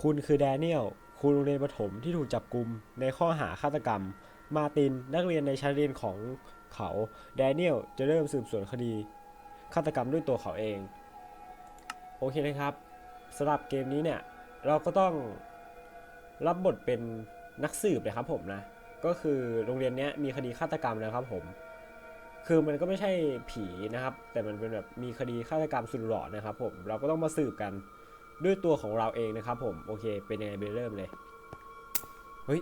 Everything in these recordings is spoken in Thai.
คุณคือแดเนียลครูโรงเรียนประถมที่ถูกจับกลุมในข้อหาฆาตกรรม มาตินนักเรียนในชั้นเรียนของเขา แดเนียลจะเริ่มสืบสวนคดีฆาตกรรมด้วยตัวเขาเอง โอเคนะครับสำหรับเกมนี้เนี่ย เราก็ต้องรับบทเป็นนักสืบนะครับผมนะ ก็คือโรงเรียนนี้มีคดีฆาตกรรมนะครับผม คือมันก็ไม่ใช่ผีนะครับ แต่มันเป็นแบบมีคดีฆาตกรรมสุดหลอนนะครับผม เราก็ต้องมาสืบกัน ด้วยตัวของเราเองนะครับผม โอเค เป็นยังไงไปเริ่มเลย เฮ้ย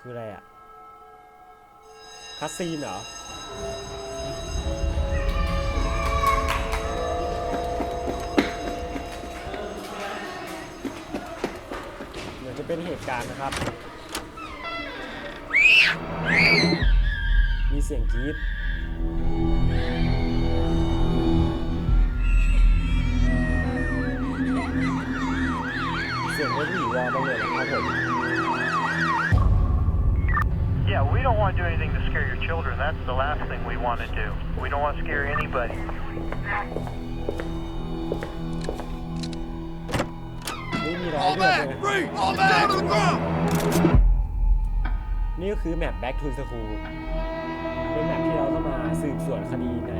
คืออะไรอะคัสซีนเหรอเหมือนจะเป็นเหตุการณ์นะครับ มีเสียงกรี๊ด children. That's the last thing we want to do. We don't want to scare anybody. นี่มีรอย All เลือด back! เลย Three! All back! Down to the ground! นี่ก็คือแมป Back to School เป็นแมปที่เราต้องมาสืบสวนคดีใน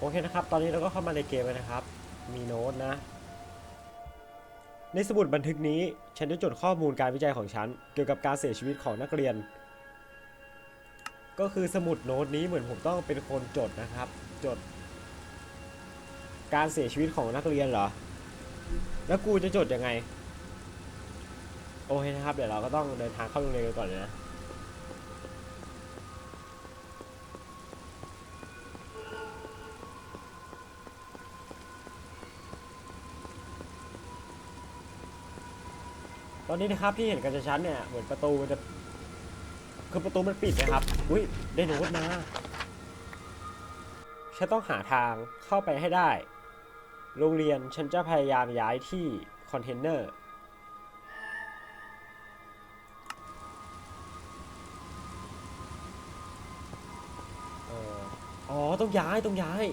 โอเคนะครับ ตอนนี้เราก็เข้ามาในเกมแล้วนะครับ มีโน้ตนะ ในสมุดบันทึกนี้ ฉันได้จดข้อมูลการวิจัยของฉัน เกี่ยวกับการเสียชีวิตของนักเรียน ก็คือสมุดโน้ตนี้เหมือนผมต้องเป็นคนจดนะครับ จด การเสียชีวิตของนักเรียนเหรอ แล้วกูจะจดยังไง โอเคนะครับ เดี๋ยวเราก็ต้องเดินทางเข้าโรงเรียนกันก่อนเลยนะ ตอนนี้นะครับที่เห็นกันชัดๆเนี่ยเหมือนประตูมันจะคือประตูมันปิดนะครับ อุ้ยได้โน้ตมาฉันต้องหาทางเข้าไปให้ได้ โรงเรียนฉันจะพยายามย้ายที่คอนเทนเนอร์ อ๋อ ต้องย้าย ต้องย้าย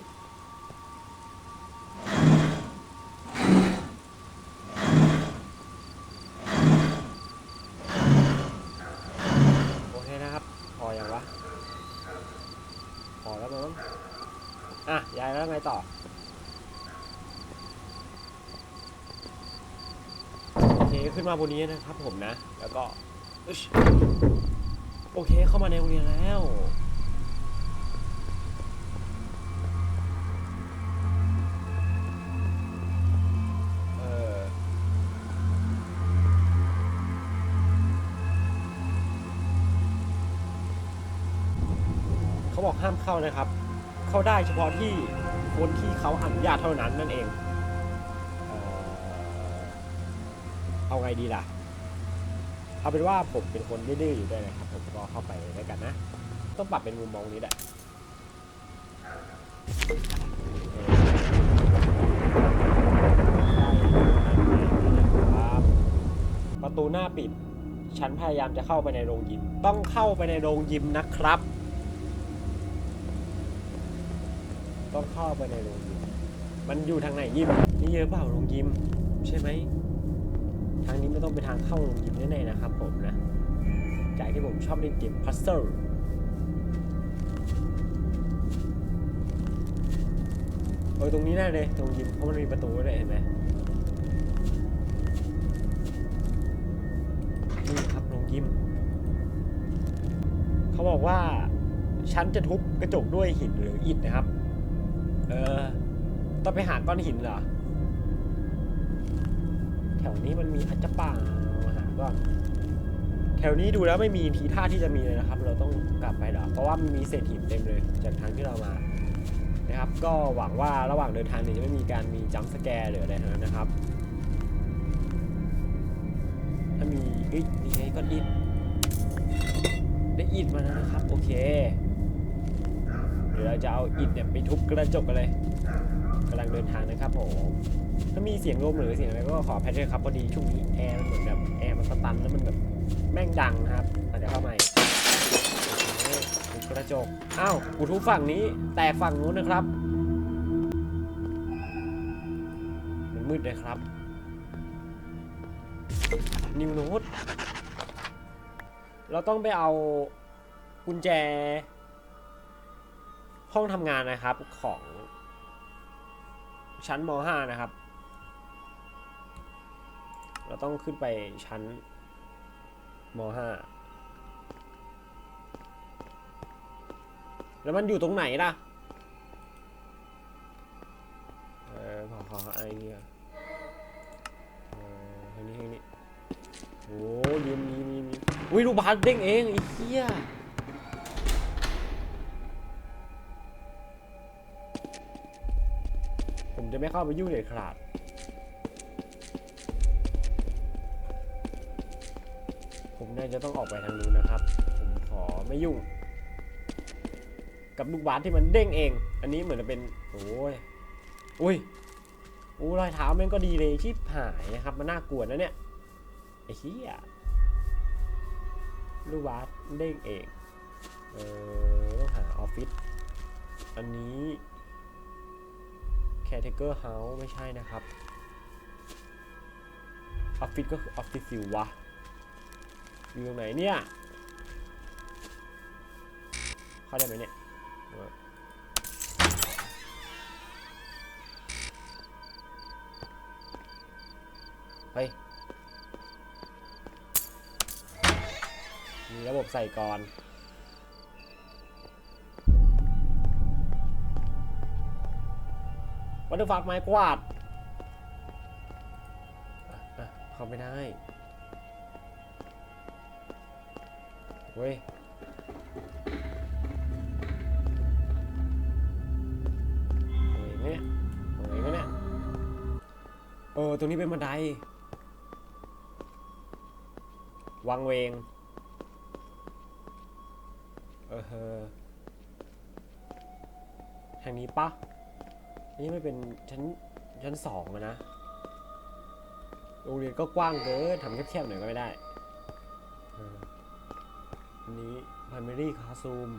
โอเคนะครับ พออย่างวะ พอแล้วมั้งอะย้ายแล้วไงต่อ โอเค ขึ้น มาบนนี้นะครับผมนะ แล้วก็โอเคเข้ามาในโรงเรียนแล้วเขาบอกห้ามเข้านะครับ เข้าได้เฉพาะที่คนที่เขาอนุญาตเท่านั้นนั่นเอง เอาไงดีล่ะ เอาเป็นว่าผมเป็นคนดื้อๆอยู่ด้วยนะครับ ผมก็เข้าไปด้วยกันนะ ต้องปรับเป็นมุมมองนี้แหละประตูหน้าปิด ฉันพยายามจะเข้าไปในโรงยิม ต้องเข้าไปในโรงยิมนะครับ ต้องเข้าไปในโรงยิม มันอยู่ทางไหนยิม นี่เยอะเปล่าโรงยิม ใช่ไหม ทางนี้ไม่ต้องเป็นทางเข้าโรงยิมแน่ๆนะครับผมนะ จากที่ผมชอบเล่นเกมพัซเซิลเออตรงนี้แน่เลยตรงยิมเพราะมันมีประตูด้วยเห็นไหมนี่ครับโรงยิม เขาบอกว่าฉันจะทุบกระจกด้วยหินหรืออิฐนะครับ เออ ต้องไปหาก้อนหินเหรอ ถวนี้มันมีอาจจะป่าหาก่อนแถวนี้ดูแล้วไม่มีทีท่าที่จะมีเลยนะครับ เราต้องกลับไปเหรอเพราะว่ามันมีเศษหินเต็มเลยจากทางที่เรามานะครับ ก็หวังว่าระหว่างเดินทางเนี่ยจะไม่มีการมีจัมป์สแกร์หรืออะไรทั้งนั้นนะครับฮ้ยนี่ไงก้อนอิฐได้อิฐมาแล้วนะครับ โอเคเดี๋ยวเราจะเอาอิฐเนี่ยไปทุบกระจกกันเลยกำลังเดินทางนะครับผม ถ้ามีเสียงลมหรือเสียงอะไรก็ขอแพทด้วยครับพอดีช่วงนี้แอร์มันเหมือนแบบแอร์มันสตันแล้วมันแบบแม่งดังครับอาจจะเข้ามาอีกโอเคทุบกระจกอ้าวกูทุบฝั่งนี้แตกฝั่งนู้นนะครับ มันมืดเลยครับ นิวโนตเราต้องไปเอากุญแจ ห้องทำงานนะครับของชั้นม .5 นะครับ เราต้องขึ้นไปชั้นม .5 แล้วมันอยู่ตรงไหนล่ะ เออขอขอไอ้เนี่ยเออทางนี้ทางนี้โอ้ยืมยืมยืมยืมอุ้ยลูกบาสเด้งเองไอ้เหี้ยผมจะไม่เข้าไปยุ่งเด็ดขาด น่าจะต้องออกไปทางนู้นนะครับ ผมขอไม่ยุ่ง กับลูกบาสที่มันเด้งเอง อันนี้เหมือนจะเป็นโอ้ยอุ้ยอู้รอยเท้าแม่งก็ดีเลยชิบหายนะครับ มันน่ากลัวนะเนี่ยไอ้เหี้ยลูกบาสเด้งเองเออต้องหาออฟฟิศอันนี้ Caretaker House ไม่ใช่นะครับออฟฟิศก็คือออฟฟิศสิวะ อยู่ตรงไหนเนี่ย เข้าได้ไหมเนี่ยเออเฮ้ย มีระบบใส่ก่อนวัตถุฟักไม้กวาดเข้าไม่ได้ เว้ยเฮ้ยเนี่ยเฮ้ยเนี่ยเออ ตรงนี้เป็นบันได วังเวง เออเฮอทางนี้ปะนี่ไม่เป็นชั้นชั้นสองนะ โรงเรียนก็กว้างเกินทำแคบๆหน่อยก็ไม่ได้ อันนี้ primary classroom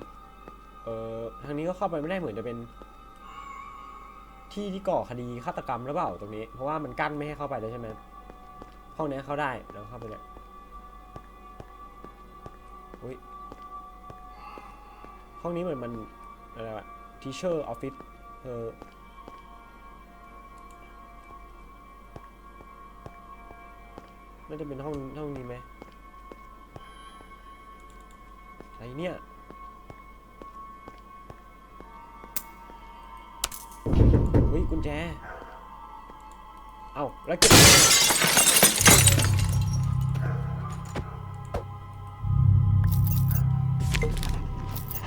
เอ่อทางนี้ก็เข้าไปไม่ได้เหมือนจะเป็น ที่ที่ก่อคดีฆาตกรรมหรือเปล่าตรงนี้ เพราะว่ามันกั้นไม่ให้เข้าไปเลยใช่ไหมห้องนี้เข้าได้แล้วเข้าไปเนี่ยอุ้ยห้องนี้เหมือนมันอะไรวะ teacher office เออน่าจะเป็นห้องห้องนี้ไหม อะไรเนี่ย เฮ้ยกุญแจ เอาแล้วเก็บ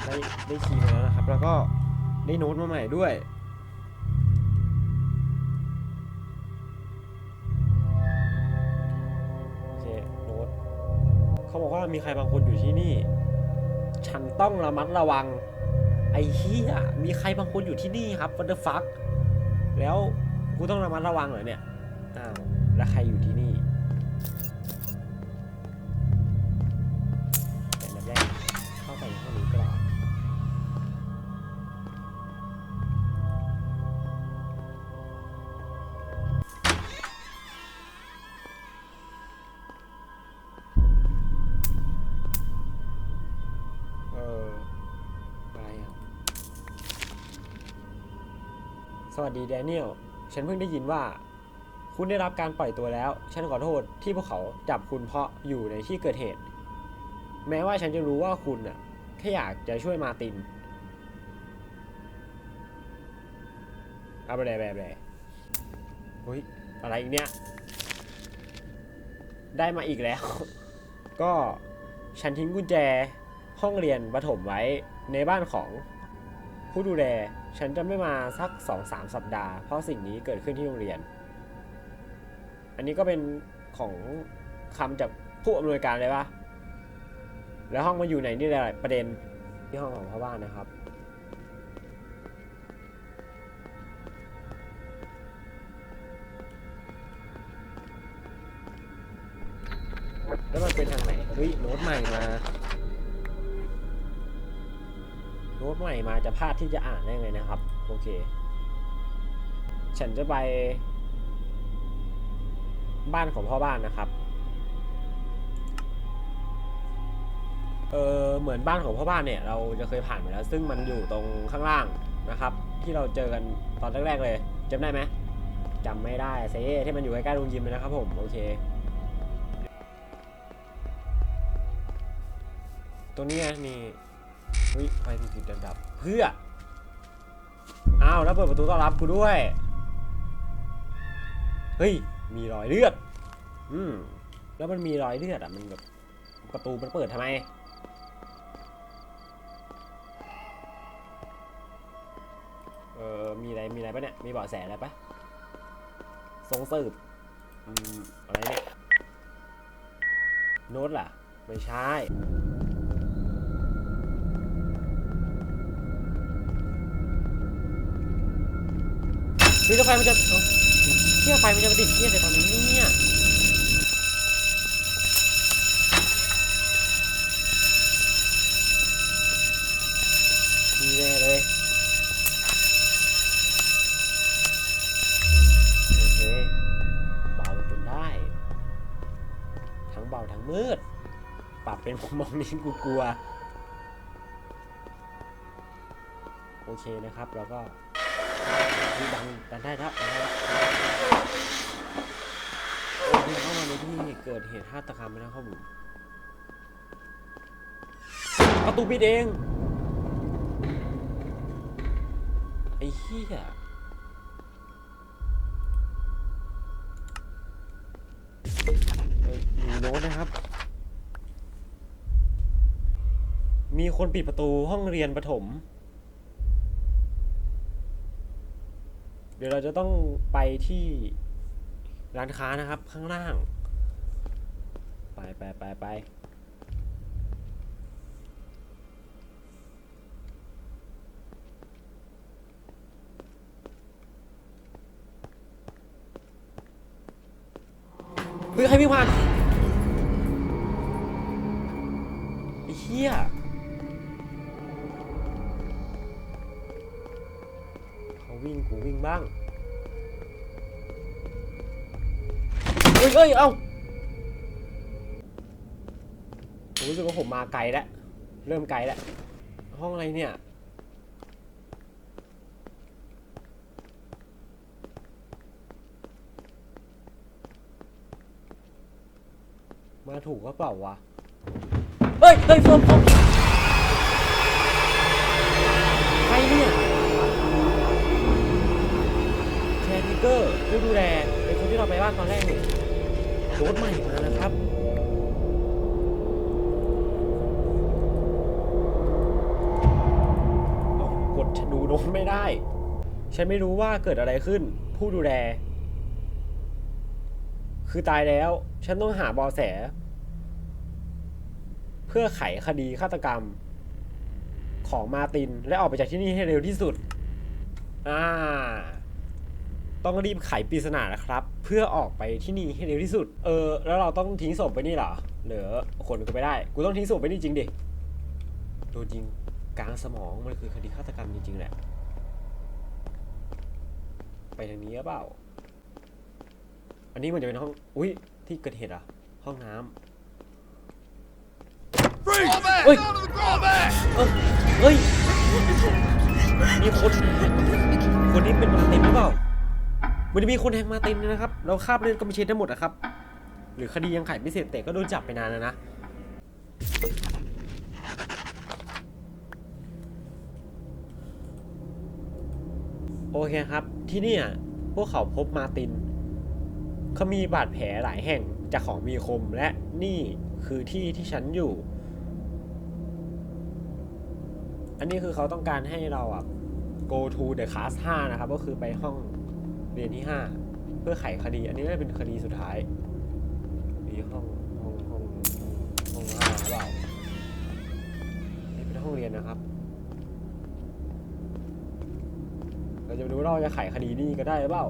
ได้ได้คีย์มาแล้วนะครับ แล้วก็ได้โน้ตมาใหม่ด้วยโอเคโน้ตเขาบอกว่ามีใครบางคนอยู่ที่นี่ ฉันต้องระมัดระวัง ไอ้เฮียมีใครบางคนอยู่ที่นี่ครับ what the fuck แล้วกูต้องระมัดระวังเหรอเนี่ยอ้าวแล้วใครอยู่ที่นี่ วัสดีแดเนียล ฉันเพิ่งได้ยินว่า คุณได้รับการปล่อยตัวแล้ว ฉันขอโทษที่พวกเขาจับคุณเพราะอยู่ในที่เกิดเหตุ แม้ว่าฉันจะรู้ว่าคุณน่ะแค่อยากจะช่วยมาตินเอาไปเลยแบบเลยเฮ้ยอะไรอีกเนี่ย ได้มาอีกแล้ว ก็ฉันทิ้งกุญแจห้องเรียนประถมไว้ในบ้านของผู้ดูแล ฉันจะไม่มาสักสองสามสัปดาห์เพราะสิ่งนี้เกิดขึ้นที่โรงเรียน อันนี้ก็เป็นของคำจากผู้อำนวยการเลยปะแล้วห้องมันอยู่ไหนนี่แหละประเด็นที่ห้องของพ่อบ้านนะครับ แล้วมันเป็นทางไหนเฮ้ยโน้ตใหม่มา โน้ตใหม่มาจะพลาดที่จะอ่านได้ไงนะครับ โอเค ฉันจะไป บ้านของพ่อบ้านนะครับ เออเหมือนบ้านของพ่อบ้านเนี่ย เราจะเคยผ่านมาแล้ว ซึ่งมันอยู่ตรงข้างล่างนะครับ ที่เราเจอกันตอนแรกๆเลยจำได้ไหมจำไม่ได้เซที่มันอยู่ใกล้ๆโรงยิมเลยนะครับผมโอเคตัวนี้นี่ เฮ้ยไฟติดๆดับๆเพื่อ อ้าวแล้วเปิดประตูต้อนรับกูด้วย เฮ้ย มีรอยเลือด อืม แล้วมันมีรอยเลือดอะ มันแบบประตูมันเปิดทำไม เออมีอะไร มีอะไรปะเนี่ย มีเบาะแสอะไรปะทรงสืบอืมอะไรเนี่ย โน้ตล่ะ ไม่ใช่ นี่ก็ไฟมันจะเอ้าเที่ยไฟมันจะมาติดเที่ยในตอนนี้เนี่ยนี่แน่เลยโอเคเบาจนได้ ทั้งเบาทั้งมืด ปรับเป็นผมมองนี้กูกลัว โอเคนะครับ แล้วก็ ดังดันได้แล้วดันได้แล้วโอ้ยเข้ามาในที่เกิดเหตุฆาตกรรมนะครับผมประตูปิดเอง ไอ้เหี้ยเอ้ยมีโน้ตนะครับ มีคนปิดประตูห้องเรียนประถม ดี๋ยวเราจะต้องไปที่ร้านค้านะครับ ข้างล่าง ไปไปไปไปเฮ้ยใครวิ่งผ่านไอ้เหี้ย กูวิ่งบ้างเฮ้ยเฮ้ยเอ้าผมรู้สึกว่าผมมาไกลแล้ว เริ่มไกลแล้ว ห้องอะไรเนี่ย มาถูกก็เปล่าวะ เฮ้ยเฮ้ยโฟมโฟม เกอร์ผู้ดูแลเป็นคนที่เราไปบ้านตอนแรกเนี่ยโน้ตใหม่มานะครับกดดูโน้ตไม่ได้ ฉันไม่รู้ว่าเกิดอะไรขึ้น ผู้ดูแล คือตายแล้ว ฉันต้องหาบอแส เพื่อไขคดีฆาตกรรม ของมาตินและออกไปจากที่นี่ให้เร็วที่สุด อ่า ต้องรีบไขปริศนานะครับ เพื่อออกไปที่นี่ให้เร็วที่สุด เออ แล้วเราต้องทิ้งศพไปนี่เหรอเหลือคนก็ไม่ได้ กูต้องทิ้งศพไปนี่จริงดิโดนยิงกลางสมองมันคือคดีฆาตกรรมจริงๆแหละ ไปทางนี้หรือเปล่า อันนี้มันจะเป็นห้อง อุ้ยที่เกิดเหตุอะห้องน้ำเฮ้ยเอ้ยเฮ้ยมีคน คนนี้เป็นมาร์ตินหรือเปล่า มันจะมีคนแทงมาตินนะครับเราคาบเล่นก็ไม่เช็ดทั้งหมดนะครับ หรือคดียังไขไม่เสร็จแต่ก็โดนจับไปนานแล้วนะโอเคครับ ที่เนี่ยพวกเขาพบมาติน เขามีบาดแผลหลายแห่งจากของมีคมและนี่คือที่ที่ฉันอยู่ อันนี้คือเขาต้องการให้เราอะ go to the class 5 นะครับ ก็คือไปห้อง เรียนที่ห้าเพื่อไขคดี อันนี้น่เป็นคดีสุดท้ายมีห้องห้องห้องห้องห้าหรือเปล่านี่เป็นห้องเรียนนะครับ เราจะดูว่เราจะไขคดีนี้ก็ได้หรือเปล่า